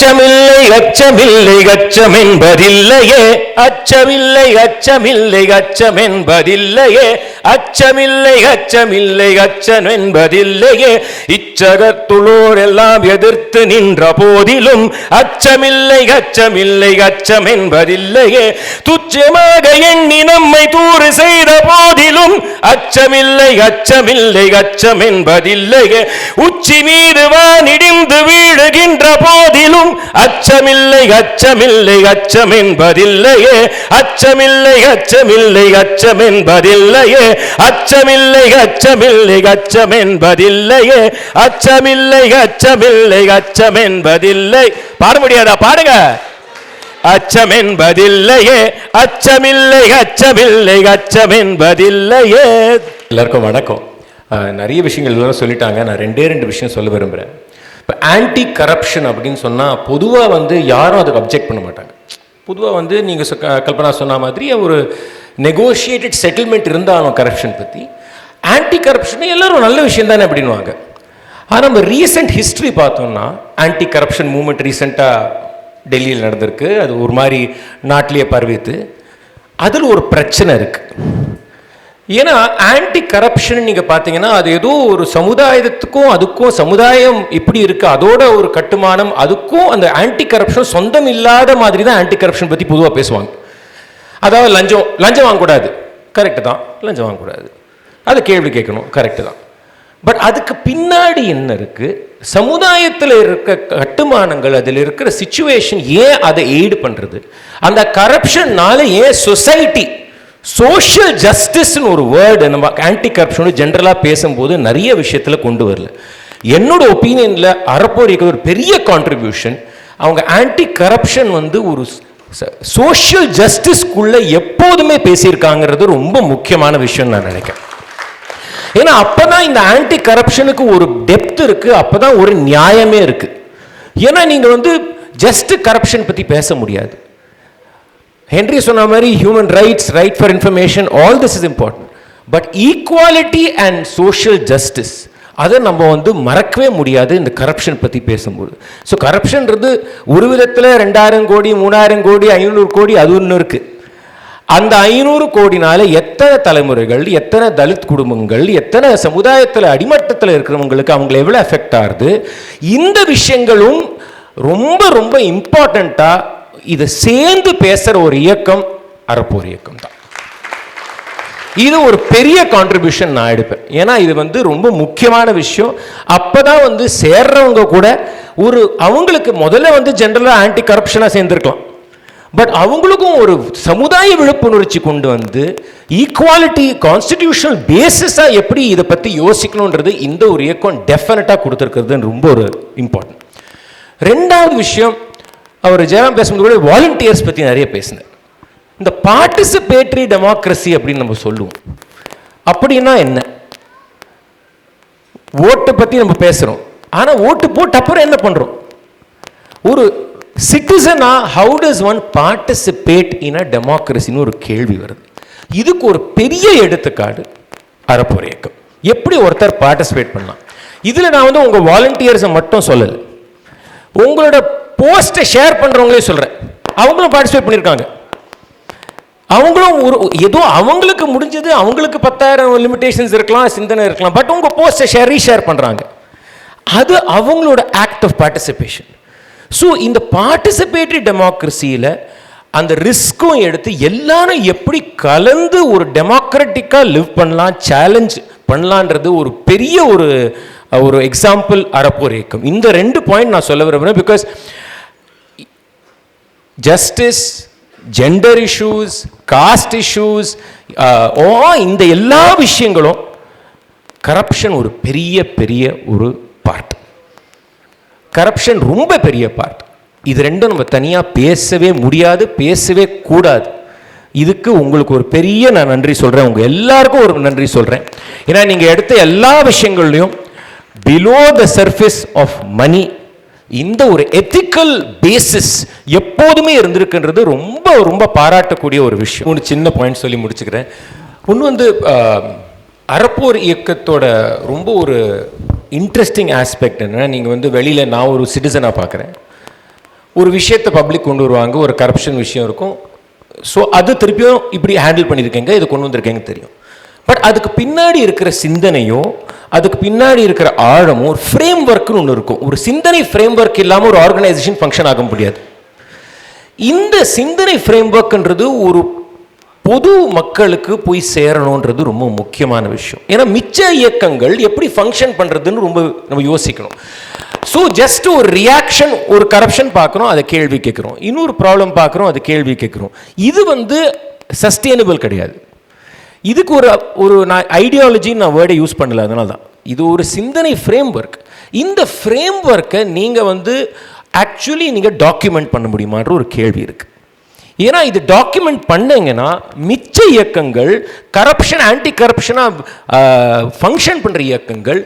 அச்சமில்லை அச்சமில்லை அச்சம் என்பதில்லையே அச்சமில்லை அச்சமில்லை அச்சம் என்பதில்லையே அச்சமில்லை அச்சமில்லை அச்சம் என்பதில்லையே இச்சகத்துளோர் எல்லாம் எதிர்த்து நின்ற போதிலும் அச்சமில்லை அச்சமில்லை அச்சம் என்பதில்லையே துச்சமாக எண்ணி நம்மை தூறு செய்த போதிலும் அச்சமில்லை அச்சமில்லை அச்சம் என்பதில்லையே உச்சி மீது வானிடிந்து வீழுகின்ற போதிலும் அச்சமில்லை அச்சமில்லை அச்சம் என்பதில்லையே அச்சமில்லை அச்சமில்லை அச்சம் என்பதில்லையே அச்சமில்லை அச்சமில்லை அச்சம் என்பதில்லையே அச்சமில்லை அச்சமில்லை அச்சம் என்பதில்லை பாட முடியாதா? பாடுங்க. அச்சம் என்பதில்லையே அச்சமில்லை அச்சமில்லை அச்சம் என்பதில்லையே எல்லாருக்கும் வணக்கம். நிறைய விஷயங்கள் சொல்லிட்டாங்க. நான் ரெண்டே ரெண்டு விஷயம் சொல்ல விரும்புகிறேன் இப்போ ஆன்டி கரப்ஷன் அப்படின்னு சொன்னால் பொதுவாக வந்து யாரும் அதுக்கு அப்ஜெக்ட் பண்ண மாட்டாங்க. பொதுவாக வந்து நீங்கள் கல்பனா சொன்ன மாதிரி ஒரு நெகோஷியேட்டட் செட்டில்மெண்ட் இருந்தாலும் கரப்ஷன் பற்றி ஆன்டி கரப்ஷன் எல்லோரும் நல்ல விஷயம் தானே அப்படின்வாங்க ஆனால் நம்ம ரீசெண்ட் ஹிஸ்ட்ரி பார்த்தோம்னா ஆன்டி கரப்ஷன் மூமெண்ட் ரீசெண்டாக டெல்லியில் நடந்திருக்கு. அது ஒரு மாதிரி நாட்டிலேயே பரவித்து அதில் ஒரு பிரச்சனை இருக்குது ஏன்னா ஆன்டி கரப்ஷன் நீங்கள் பார்த்தீங்கன்னா அது ஏதோ ஒரு சமுதாயத்துக்கும் அதுக்கும் சமுதாயம் இப்படி இருக்கு அதோட ஒரு கட்டுமானம் அதுக்கும் அந்த ஆன்டி கரப்ஷன் சொந்தம் இல்லாத மாதிரி தான் ஆன்டி கரப்ஷன் பற்றி பொதுவாக பேசுவாங்க. அதாவது லஞ்சம் லஞ்சம் வாங்கக்கூடாது. கரெக்டு தான். லஞ்சம் வாங்கக்கூடாது. அதை கேள்வி கேட்கணும். கரெக்டு தான். பட் அதுக்கு பின்னாடி என்ன இருக்குது சமுதாயத்தில் இருக்க கட்டுமானங்கள் அதில் இருக்கிற சுச்சுவேஷன் ஏன் அதை எய்டு பண்ணுறது அந்த கரப்ஷன்னால ஏன் சொசைட்டி சோஷியல் ஜஸ்டிஸ்னு ஒரு வேர்டு நம்ம ஆன்டி கரப்ஷனோட ஜென்ரலாக பேசும்போது நிறைய விஷயத்தில் கொண்டு வரல. என்னோட ஒப்பீனியனில் அறப்போர் ஒரு பெரிய கான்ட்ரிபியூஷன் அவங்க ஆன்டி கரப்ஷன் வந்து ஒரு சோஷியல் ஜஸ்டிஸ்க்குள்ளே எப்போதுமே பேசியிருக்காங்கிறது ரொம்ப முக்கியமான விஷயம் நான் நினைக்கிறேன். ஏன்னா அப்போ தான் இந்த ஆன்டி கரப்ஷனுக்கு ஒரு டெப்த் இருக்குது அப்போ தான் ஒரு நியாயமே இருக்குது ஏன்னா நீங்கள் வந்து ஜஸ்ட் கரப்ஷன் பற்றி பேச முடியாது. ஹென்ரி சொன்ன மாதிரி human rights right for information all this is important but equality and social justice அதை நம்ம வந்து மறக்கவே முடியாது இந்த கரப்ஷன் பற்றி பேசும்போது. ஸோ கரப்ஷன்றது ஒரு விதத்தில் ரெண்டாயிரம் கோடி மூணாயிரம் கோடி ஐநூறு கோடி அது ஒன்று இருக்குது அந்த ஐநூறு கோடினால எத்தனை தலைமுறைகள் எத்தனை தலித் குடும்பங்கள் எத்தனை சமுதாயத்தில் அடிமட்டத்தில் இருக்கிறவங்களுக்கு அவங்கள எவ்வளோ எஃபெக்ட் ஆகுது? இந்த விஷயங்களும் ரொம்ப ரொம்ப இம்பார்ட்டண்ட்டாக இதை சேர்ந்து பேசுகிற ஒரு இயக்கம் அறப்போர் இயக்கம் தான். இது ஒரு பெரிய கான்ட்ரிபியூஷன் நான் எடுப்பேன். ஏன்னா இது வந்து ரொம்ப முக்கியமான விஷயம். அப்பதான் வந்து சேர்றவங்க கூட ஒரு அவங்களுக்கு முதல்ல வந்து ஜென்ரலாக ஆன்டி கரப்ஷனாக சேர்ந்துருக்கலாம். பட் அவங்களுக்கும் ஒரு சமுதாய விழிப்புணர்ச்சி கொண்டு வந்து ஈக்குவாலிட்டி கான்ஸ்டிடியூஷனல் பேசிஸாக எப்படி இதை பற்றி யோசிக்கணுன்றது இந்த ஒரு இயக்கம் டெஃபினட்டாக கொடுத்துருக்குறதுன்னு ரொம்ப ஒரு இம்பார்ட்டன்ட் ரெண்டாவது விஷயம் அவர் ஜெயராம் பேசும்போது கூட வாலண்டியர்ஸ் பற்றி நிறைய பேசினார். இந்த பார்ட்டிசிபேட்டரி டெமோக்ரஸி அப்படின்னு நம்ம சொல்லுவோம். அப்படின்னா என்ன? ஓட்டை பற்றி நம்ம பேசுகிறோம் ஆனால் ஓட்டு போட்டு அப்புறம் என்ன பண்ணுறோம் ஒரு சிட்டிசனா how does one participate in a டெமோக்ரஸின்னு ஒரு கேள்வி வருது. இதுக்கு ஒரு பெரிய எடுத்துக்காடு அறப்போர் இயக்கம். எப்படி ஒருத்தர் பார்ட்டிசிபேட் பண்ணலாம்? இதில் நான் வந்து உங்கள் வாலண்டியர்ஸை மட்டும் சொல்லலை. உங்களோட போஸ்ட்டை ஷேர் பண்ணுறவங்களே சொல்கிறேன் அவங்களும் பார்ட்டிசிபேட் பண்ணியிருக்காங்க. அவங்களும் ஒரு ஏதோ அவங்களுக்கு முடிஞ்சது அவங்களுக்கு பத்தாயிரம் லிமிடேஷன்ஸ் இருக்கலாம் சிந்தனை இருக்கலாம் பட் உங்கள் போஸ்ட்டை ஷேர் ரீஷேர் பண்ணுறாங்க அது அவங்களோட ஆக்ட் ஆஃப் பார்ட்டிசிபேஷன் ஸோ இந்த பார்ட்டிசிபேட்டரி டெமோக்ரஸியில் அந்த ரிஸ்க்கும் எடுத்து எல்லாரும் எப்படி கலந்து ஒரு டெமோக்ராட்டிக்காக லிவ் பண்ணலாம் சேலஞ்ச் பண்ணலான்றது ஒரு பெரிய ஒரு ஒரு எக்ஸாம்பிள் அறப்போர் இயக்கம். இந்த ரெண்டு பாயிண்ட் நான் சொல்ல விரும்புகிறேன் because justice gender issues caste issues ஓ இந்த எல்லா விஷயங்களும் கரப்ஷன் ஒரு பெரிய பெரிய ஒரு பார்ட் கரப்ஷன் ரொம்ப பெரிய பார்ட் இது ரெண்டும் நம்ம தனியாக பேசவே முடியாது பேசவே கூடாது. இதுக்கு உங்களுக்கு ஒரு பெரிய நான் நன்றி சொல்கிறேன் உங்கள் எல்லாருக்கும் ஒரு நன்றி சொல்கிறேன் ஏன்னா நீங்கள் எடுத்த எல்லா விஷயங்கள்லையும் below the surface of money இந்த ஒரு எத்திக்கல் பேசிஸ் எப்போதுமே இருந்திருக்குன்றது ரொம்ப ரொம்ப பாராட்டக்கூடிய ஒரு விஷயம். ஒன்று சின்ன பாயிண்ட் சொல்லி முடிச்சுக்கிறேன். ஒன்று வந்து அறப்போர் இயக்கத்தோட ரொம்ப ஒரு இன்ட்ரெஸ்டிங் ஆஸ்பெக்ட் என்னென்னா நீங்கள் வந்து வெளியில் நான் ஒரு சிட்டிசனாக பார்க்குறேன் ஒரு விஷயத்தை பப்ளிக் கொண்டு வருவாங்க ஒரு கரப்ஷன் விஷயம் இருக்கும். ஸோ அது திருப்பியும் இப்படி ஹேண்டில் பண்ணியிருக்கேங்க இதை கொண்டு வந்திருக்கேங்க தெரியும். பட் அதுக்கு பின்னாடி இருக்கிற சிந்தனையும் அதுக்கு பின்னாடி இருக்கிற ஆழமும் ஒரு ஃப்ரேம் ஒர்க்னு ஒன்று இருக்கும். ஒரு சிந்தனை ஃப்ரேம் ஒர்க் இல்லாமல் ஒரு ஆர்கனைசேஷன் ஃபங்க்ஷன் ஆக முடியாது. இந்த சிந்தனை ஃப்ரேம் ஒர்க்ன்றது ஒரு பொது மக்களுக்கு போய் சேரணுன்றது ரொம்ப முக்கியமான விஷயம். ஏன்னா மிச்ச இயக்கங்கள் எப்படி ஃபங்க்ஷன் பண்ணுறதுன்னு ரொம்ப நம்ம யோசிக்கணும். ஸோ ஜஸ்ட் ஒரு ரியாக்ஷன் ஒரு கரப்ஷன் பார்க்குறோம் அதை கேள்வி கேட்குறோம். இன்னொரு ப்ராப்ளம் பார்க்குறோம் அதை கேள்வி கேட்குறோம். இது வந்து சஸ்டெயினபிள் கிடையாது. இதுக்கு ஒரு ஒரு நான் ஐடியாலஜின்னு நான் வேர்டை யூஸ் பண்ணல அதனால தான் இது ஒரு சிந்தனை ஃப்ரேம் ஒர்க் இந்த ஃப்ரேம் ஒர்க்கை நீங்கள் வந்து ஆக்சுவலி நீங்கள் டாக்குமெண்ட் பண்ண முடியுமான்ற ஒரு கேள்வி இருக்குது ஏன்னா இது டாக்குமெண்ட் பண்ணீங்கன்னா மிச்ச இயக்கங்கள் கரப்ஷன் ஆன்டி கரப்ஷனாக ஃபங்க்ஷன் பண்ணுற இயக்கங்கள்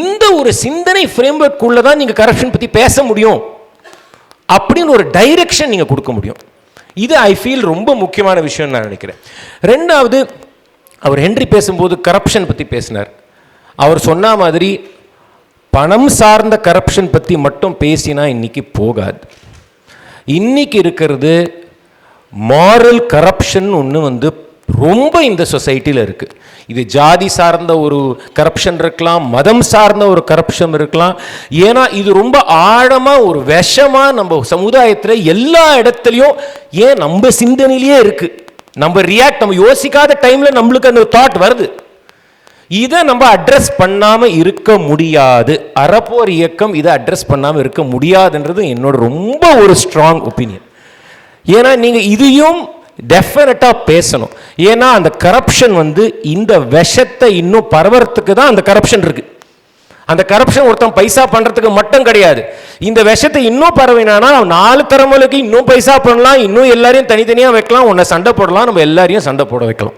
இந்த ஒரு சிந்தனை ஃப்ரேம் ஒர்க்குள்ளே தான் நீங்கள் கரப்ஷன் பற்றி பேச முடியும். அப்படின்னு ஒரு டைரெக்ஷன் நீங்கள் கொடுக்க முடியும். இது ஐ ஃபீல் ரொம்ப முக்கியமான விஷயம்னு நான் நினைக்கிறேன். ரெண்டாவது அவர் ஹென்றி பேசும்போது கரப்ஷன் பற்றி பேசினார். அவர் சொன்ன மாதிரி பணம் சார்ந்த கரப்ஷன் பற்றி மட்டும் பேசினா இன்றைக்கி போகாது. இன்றைக்கி இருக்கிறது மாரல் கரப்ஷன் ஒன்று வந்து ரொம்ப இந்த சொசைட்டியில் இருக்குது இது ஜாதி சார்ந்த ஒரு கரப்ஷன் இருக்கலாம் மதம் சார்ந்த ஒரு கரப்ஷன் இருக்கலாம். ஏன்னா இது ரொம்ப ஆழமாக ஒரு விஷமாக நம்ம சமுதாயத்தில் எல்லா இடத்துலையும் ஏன் நம்ம சிந்தனையிலேயே இருக்குது நம்ம ரியாக்ட் நம்ம யோசிக்காத டைமில் நம்மளுக்கு அந்த தாட் வருது. இதை நம்ம அட்ரஸ் பண்ணாமல் இருக்க முடியாது. அறப்போர் இயக்கம் இதை அட்ரஸ் பண்ணாமல் இருக்க முடியாதுன்றது என்னோட ரொம்ப ஒரு ஸ்ட்ராங் ஒப்பீனியன் ஏன்னா நீங்கள் இதையும் டெஃபினட்டாக பேசணும். ஏன்னா அந்த கரப்ஷன் வந்து இந்த விஷத்தை இன்னும் பரவறதுக்கு தான் அந்த கரப்ஷன் இருக்குது அந்த கரப்ஷன் ஒருத்தன் பைசா பண்ணுறதுக்கு மட்டும் கிடையாது. இந்த விஷத்தை இன்னும் பரவினானா நாலு தலைமுறைக்கு இன்னும் பைசா பண்ணலாம் இன்னும் எல்லாரையும் தனித்தனியாக வைக்கலாம் உன்னை சண்டை போடலாம் நம்ம எல்லாரையும் சண்டை போட வைக்கலாம்.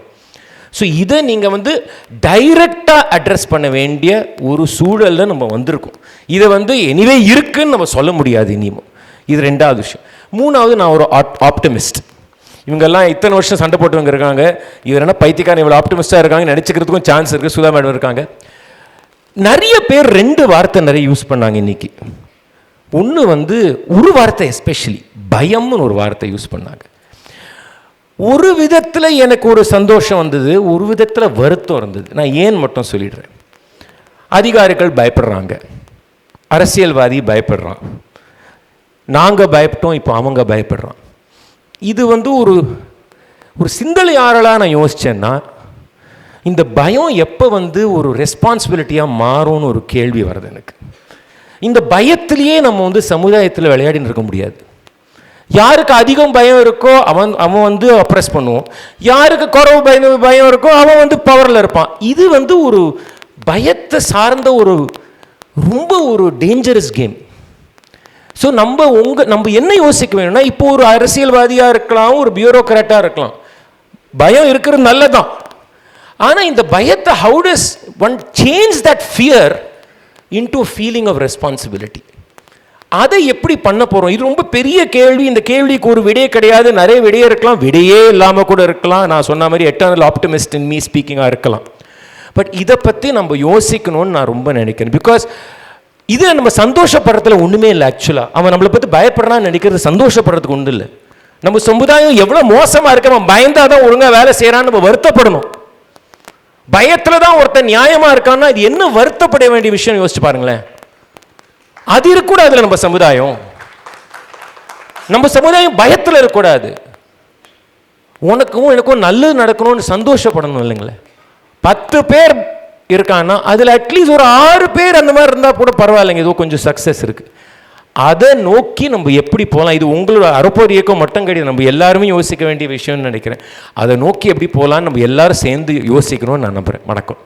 ஸோ இதை நீங்கள் வந்து டைரக்டாக அட்ரஸ் பண்ண வேண்டிய ஒரு சூழலில் நம்ம வந்திருக்கோம். இதை வந்து எனிவே இருக்குன்னு நம்ம சொல்ல முடியாது இனியும். இது ரெண்டாவது விஷயம். மூணாவது நான் ஒரு ஆப்டமிஸ்ட் இவங்கெல்லாம் இத்தனை வருஷம் சண்டை போட்டவங்க இருக்காங்க. இவர் என்ன பைத்தியக்காரன் இவ்வளோ ஆப்டமிஸ்ட்டாக இருக்காங்க நினச்சிக்கிறதுக்கும் சான்ஸ் இருக்குது சுதா மேடம் இருக்காங்க. நிறைய பேர் ரெண்டு வார்த்தை நிறைய யூஸ் பண்ணாங்க இன்னைக்கு. ஒன்று வந்து ஒரு வார்த்தை எஸ்பெஷலி பயம்னு ஒரு வார்த்தை யூஸ் பண்ணாங்க. ஒரு விதத்தில் எனக்கு ஒரு சந்தோஷம் வந்தது ஒரு விதத்தில் வருத்தம் இருந்தது. நான் ஏன் மட்டும் சொல்லிடுறேன். அதிகாரிகள் பயப்படுறாங்க. அரசியல்வாதி பயப்படுறான். நாங்கள் பயப்பட்டோம் இப்போ அவங்க பயப்படுறான். இது வந்து ஒரு ஒரு சிந்தனையாளராக நான் யோசித்தேன்னா இந்த பயம் எப்போ வந்து ஒரு ரெஸ்பான்சிபிலிட்டியாக மாறும்னு ஒரு கேள்வி வருது எனக்கு. இந்த பயத்திலேயே நம்ம வந்து சமுதாயத்தில் விளையாடின்னு இருக்க முடியாது. யாருக்கு அதிகம் பயம் இருக்கோ அவன் அவன் வந்து அப்ரெஸ் பண்ணுவோம் யாருக்கு குறவு பயம் பயம் இருக்கோ அவன் வந்து பவரில் இருப்பான். இது வந்து ஒரு பயத்தை சார்ந்த ஒரு ரொம்ப ஒரு டேஞ்சரஸ் கேம் ஸோ நம்ம உங்கள் நம்ம என்ன யோசிக்க வேணும்னா இப்போ ஒரு அரசியல்வாதியாக இருக்கலாம் ஒரு பியூரோக்ராட்டாக இருக்கலாம். பயம் இருக்கிறது நல்லதான் ஆனால் இந்த பயத்தை how does one change that fear into feeling of responsibility அதை எப்படி பண்ண போகிறோம் இது ரொம்ப பெரிய கேள்வி. இந்த கேள்விக்கு ஒரு விடையே கிடையாது. நிறைய விடையே இருக்கலாம். விடையே இல்லாமல் கூட இருக்கலாம். நான் சொன்ன மாதிரி எட்டர்னல் ஆப்டமிஸ்ட் இன் மீ ஸ்பீக்கிங்காக இருக்கலாம். பட் இதை பற்றி நம்ம யோசிக்கணும்னு நான் ரொம்ப நினைக்கிறேன். பிகாஸ் இது நம்ம சந்தோஷப்படுறதுல ஒன்றுமே இல்லை ஆக்சுவலாக அவன் நம்மளை பற்றி பயப்படுறான்னு நினைக்கிறது சந்தோஷப்படுறதுக்கு ஒன்றும் இல்லை. நம்ம சமுதாயம் எவ்வளோ மோசமாக இருக்கு. அவன் பயந்தாதான் ஒழுங்காக வேலை செய்கிறான்னு நம்ம வருத்தப்படணும். பயத்தில் தான் ஒருத்தன் நியாயமாக இருக்கான்னா இது என்ன வருத்தப்பட வேண்டிய விஷயம் யோசிச்சு பாருங்களேன். அது இருக்கக்கூடாதுல நம்ம சமுதாயம். நம்ம சமுதாயம் பயத்தில் இருக்கக்கூடாது. உனக்கும் எனக்கும் நல்லது நடக்கணும்னு சந்தோஷப்படணும் இல்லைங்களே. பத்து பேர் இருக்கான்னா அதில் அட்லீஸ்ட் ஒரு ஆறு பேர் அந்த மாதிரி இருந்தால் கூட பரவாயில்லைங்க. ஏதோ கொஞ்சம் சக்ஸஸ் இருக்குது அதை நோக்கி நம்ம எப்படி போகலாம்? இது உங்களோட அறப்போர் இயக்கம் மட்டும் கிடையாது. நம்ம எல்லாருமே யோசிக்க வேண்டிய விஷயம்னு நினைக்கிறேன். அதை நோக்கி எப்படி போகலான்னு நம்ம எல்லாரும் சேர்ந்து யோசிக்கணும்னு நான் நம்புகிறேன் வணக்கம்.